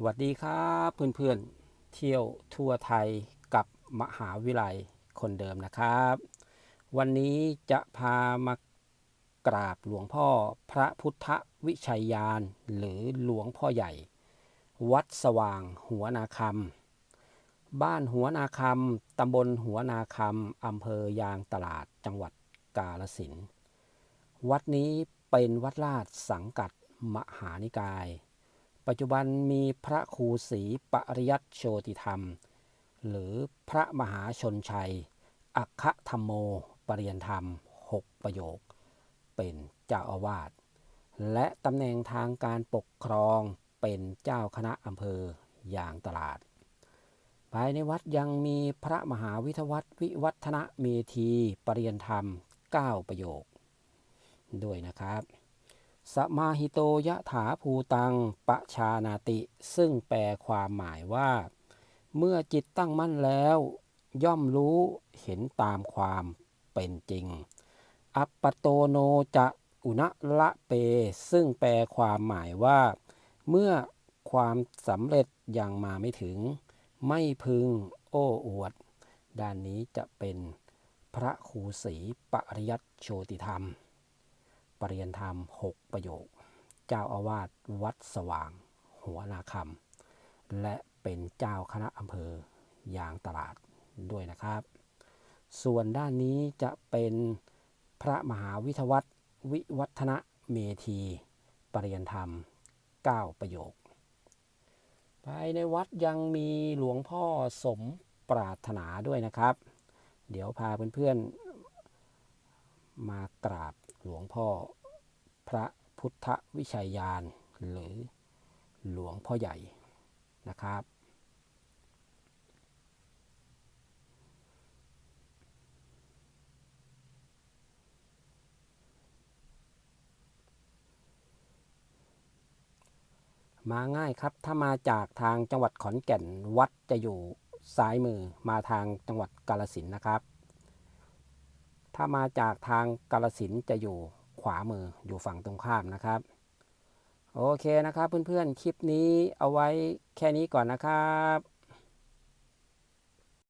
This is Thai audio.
สวัสดีครับเพื่อนๆเที่ยวทั่วไทยกับมหาวิทยาลัยคนเดิมนะครับ วันนี้จะพามากราบหลวงพ่อพระพุทธวิชัยยานหรือหลวงพ่อใหญ่ วัดสว่างหัวนาคำบ้านหัวนาคำตำบลหัวนาคำอำเภอยางตลาดจังหวัดกาลสินวัดนี้เป็นวัดราชสังกัดมหานิกาย ปัจจุบันมีพระครูศรีปริยัติโชติธรรม หรือพระมหาชนชัย อัคคธรรมโมปริยนธรรม 6 ประโยค เป็นเจ้าอาวาส และตำแหน่งทางการปกครองเป็นเจ้าคณะอำเภออย่างตลาด ภายในวัดยังมีพระมหาวิทยวัตวิวัฒนเมธีปริยนธรรม 9 ประโยค ด้วยนะครับ สมาหิโตยะถาภูตังปะชานาติ ซึ่งแปลความหมายว่า เมื่อจิตตั้งมั่นแล้ว ย่อมรู้เห็นตามความเป็นจริง อัปปโตโนจะอุณละเป ซึ่งแปลความหมายว่า เมื่อความสำเร็จยังมาไม่ถึง ไม่พึงโอ้อวด ด้านนี้จะเป็นพระครูศรีปริยัติโชติธรรม ปริยนธรรม 6 ประโยค เจ้าอาวาสวัดสว่าง หัวนาคำและเป็นเจ้าคณะอำเภอยางตลาดด้วยนะครับ ส่วนด้านนี้จะเป็นพระมหาวิทยวัตวิวัฒนเมธีปริยนธรรม 9 ประโยค ภายในวัดยังมีหลวงพ่อสมปรารถนาด้วยนะครับ เดี๋ยวพาเพื่อนๆมากราบ หลวงพ่อพระพุทธวิชัยยาน หรือหลวงพ่อใหญ่นะครับ มาง่ายครับ ถ้ามาจากทางจังหวัดขอนแก่นวัดจะอยู่ซ้ายมือมาทางจังหวัดกาลสินนะครับ ถ้ามาจากทางกาลสินจะอยู่ขวามืออยู่ฝั่งตรงข้ามนะครับ โอเคนะครับเพื่อนๆ คลิปนี้เอาไว้แค่นี้ก่อนนะครับ